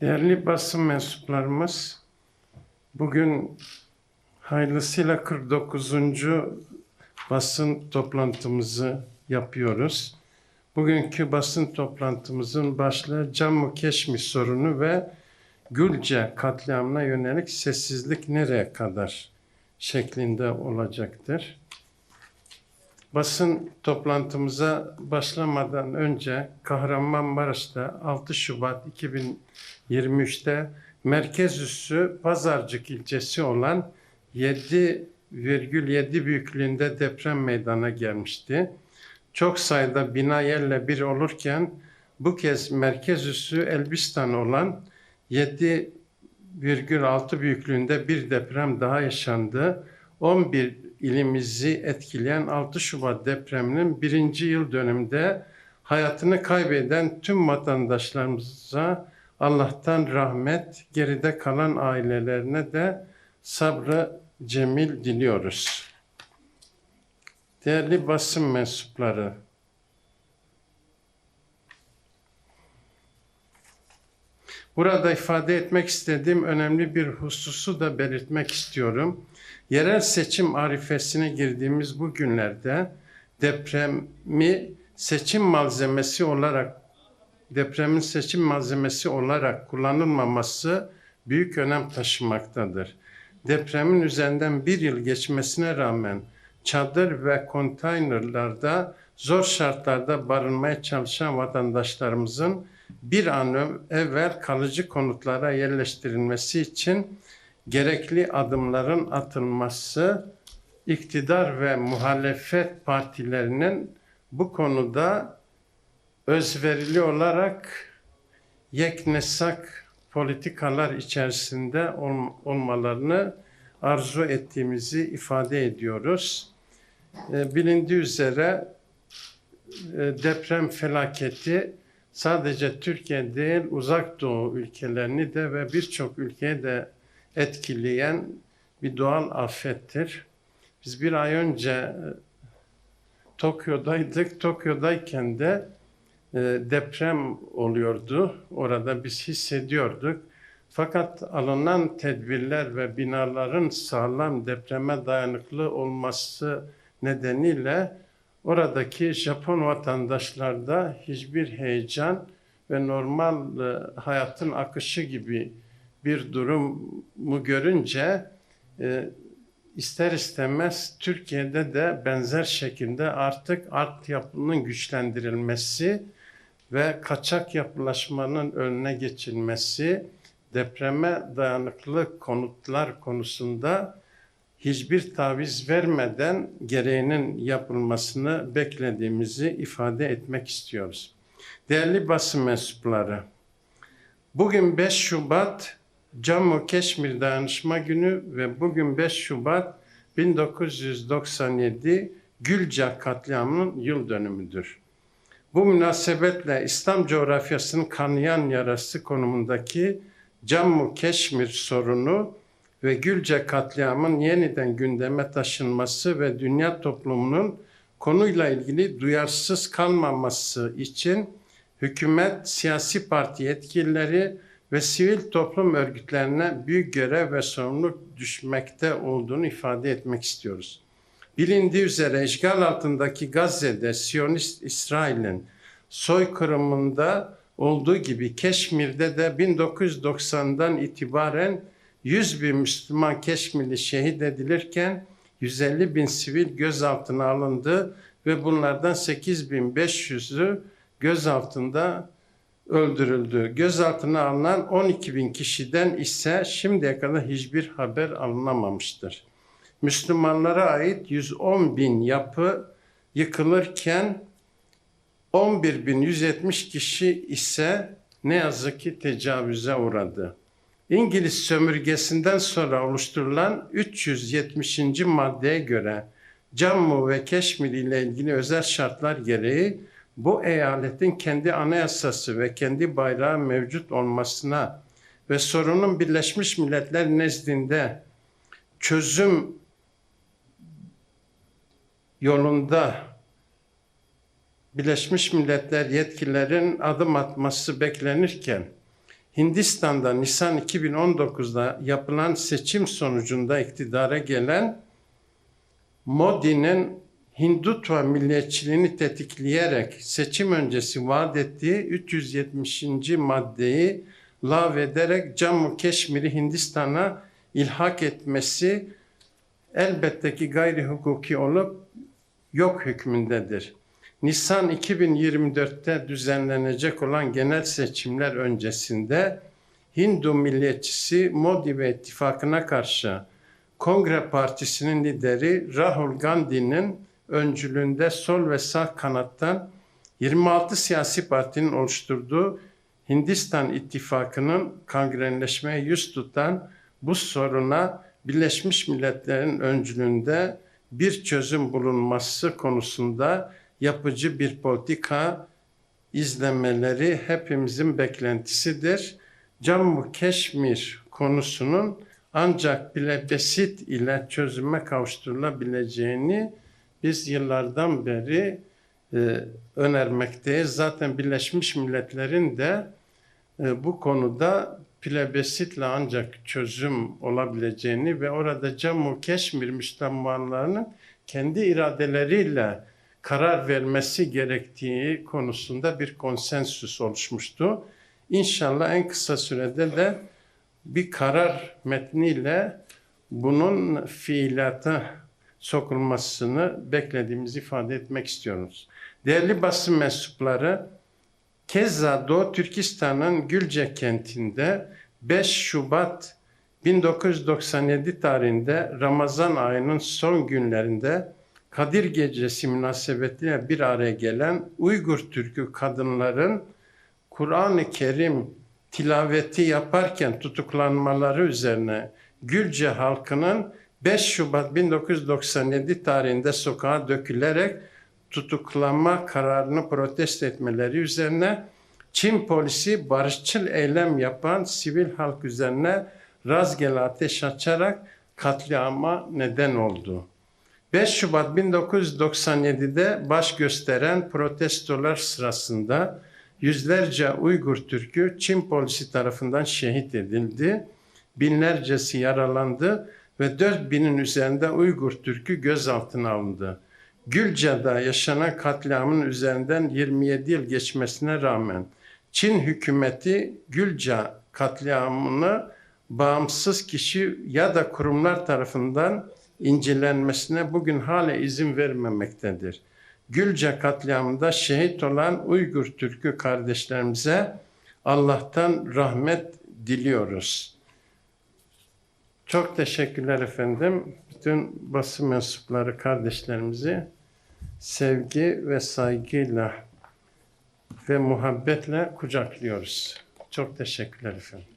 Değerli basın mensuplarımız, bugün hayırlısıyla 49. basın toplantımızı yapıyoruz. Bugünkü basın toplantımızın başlığı Cammu Keşmir sorunu ve Gülce katliamına yönelik sessizlik nereye kadar şeklinde olacaktır. Basın toplantımıza başlamadan önce Kahramanmaraş'ta 6 Şubat 2023'te merkez üssü Pazarcık ilçesi olan 7,7 büyüklüğünde deprem meydana gelmişti. Çok sayıda bina yerle bir olurken bu kez merkez üssü Elbistan olan 7,6 büyüklüğünde bir deprem daha yaşandı. 11 ilimizi etkileyen 6 Şubat depreminin birinci yıl dönümünde hayatını kaybeden tüm vatandaşlarımıza Allah'tan rahmet, geride kalan ailelerine de sabrı cemil diliyoruz. Değerli basın mensupları, Burada ifade etmek istediğim önemli bir hususu da belirtmek istiyorum. Yerel seçim arifesine girdiğimiz bu günlerde depremi seçim malzemesi olarak depremin seçim malzemesi olarak kullanılmaması büyük önem taşımaktadır. Depremin üzerinden bir yıl geçmesine rağmen çadır ve konteynerlarda zor şartlarda barınmaya çalışan vatandaşlarımızın bir an evvel kalıcı konutlara yerleştirilmesi için gerekli adımların atılması iktidar ve muhalefet partilerinin bu konuda özverili olarak yeknesak politikalar içerisinde ol- olmalarını arzu ettiğimizi ifade ediyoruz. E, Bilindiği üzere e, deprem felaketi sadece Türkiye değil uzak doğu ülkelerini de ve birçok ülkeye de etkileyen bir doğal afettir. Biz bir ay önce e, Tokyo'daydık. Tokyo'dayken de deprem oluyordu. Orada biz hissediyorduk. Fakat alınan tedbirler ve binaların sağlam depreme dayanıklı olması nedeniyle oradaki Japon vatandaşlarda hiçbir heyecan ve normal e, hayatın akışı gibi bir durumu görünce e, ister istemez Türkiye'de de benzer şekilde artık altyapının güçlendirilmesi ve kaçak yapılaşmanın önüne geçilmesi, depreme dayanıklı konutlar konusunda hiçbir taviz vermeden gereğinin yapılmasını beklediğimizi ifade etmek istiyoruz. Değerli basın mensupları, bugün 5 Şubat Cammu Keşmir Dayanışma Günü ve bugün 5 Şubat 1997 Gülca katliamının yıl dönümüdür. Bu münasebetle İslam coğrafyasının kanayan yarası konumundaki Cammu Keşmir sorunu ve Gülce katliamın yeniden gündeme taşınması ve dünya toplumunun konuyla ilgili duyarsız kalmaması için hükümet, siyasi parti yetkilileri ve sivil toplum örgütlerine büyük görev ve sorumluluk düşmekte olduğunu ifade etmek istiyoruz. Bilindiği üzere işgal altındaki Gazze'de Siyonist İsrail'in soykırımında olduğu gibi Keşmir'de de 1990'dan itibaren 100 bin Müslüman Keşmirli şehit edilirken 150 bin sivil gözaltına alındı ve bunlardan 8500'ü gözaltında öldürüldü. Gözaltına alınan 12 bin kişiden ise şimdiye kadar hiçbir haber alınamamıştır. Müslümanlara ait 110 bin yapı yıkılırken 11.170 kişi ise ne yazık ki tecavüze uğradı. İngiliz sömürgesinden sonra oluşturulan 370. maddeye göre Cammu ve Keşmir ile ilgili özel şartlar gereği bu eyaletin kendi anayasası ve kendi bayrağı mevcut olmasına ve sorunun Birleşmiş Milletler nezdinde çözüm yolunda Birleşmiş Milletler yetkililerin adım atması beklenirken Hindistan'da Nisan 2019'da yapılan seçim sonucunda iktidara gelen Modi'nin Hindutva milliyetçiliğini tetikleyerek seçim öncesi vaat ettiği 370. maddeyi lağvederek Cammu Keşmir'i Hindistan'a ilhak etmesi elbette ki gayri hukuki olup yok hükmündedir. Nisan 2024'te düzenlenecek olan genel seçimler öncesinde Hindu milliyetçisi Modi ve ittifakına karşı Kongre Partisi'nin lideri Rahul Gandhi'nin öncülüğünde sol ve sağ kanattan 26 siyasi partinin oluşturduğu Hindistan ittifakının kangrenleşmeye yüz tutan bu soruna Birleşmiş Milletler'in öncülüğünde bir çözüm bulunması konusunda yapıcı bir politika izlemeleri hepimizin beklentisidir. Cammu Keşmir konusunun ancak plebesit ile çözüme kavuşturulabileceğini biz yıllardan beri e, önermekteyiz. Zaten Birleşmiş Milletler'in de e, bu konuda plebesitle ancak çözüm olabileceğini ve orada Cammu Keşmir Müslümanlarının kendi iradeleriyle karar vermesi gerektiği konusunda bir konsensüs oluşmuştu. İnşallah en kısa sürede de bir karar metniyle bunun fiilata sokulmasını beklediğimizi ifade etmek istiyoruz. Değerli basın mensupları, Keza Doğu Türkistan'ın Gülce kentinde 5 Şubat 1997 tarihinde Ramazan ayının son günlerinde Kadir Gecesi münasebetiyle bir araya gelen Uygur Türkü kadınların Kur'an-ı Kerim tilaveti yaparken tutuklanmaları üzerine Gülce halkının 5 Şubat 1997 tarihinde sokağa dökülerek tutuklanma kararını protesto etmeleri üzerine Çin polisi barışçıl eylem yapan sivil halk üzerine rastgele ateş açarak katliama neden oldu. 5 Şubat 1997'de baş gösteren protestolar sırasında yüzlerce Uygur Türk'ü Çin polisi tarafından şehit edildi. Binlercesi yaralandı ve 4000'in üzerinde Uygur Türk'ü gözaltına alındı. Gülce'de yaşanan katliamın üzerinden 27 yıl geçmesine rağmen Çin hükümeti Gülce katliamını bağımsız kişi ya da kurumlar tarafından incelenmesine bugün hala izin vermemektedir. Gülce katliamında şehit olan Uygur Türk'ü kardeşlerimize Allah'tan rahmet diliyoruz. Çok teşekkürler efendim. Bütün basın mensupları kardeşlerimizi sevgi ve saygıyla ve muhabbetle kucaklıyoruz. Çok teşekkürler efendim.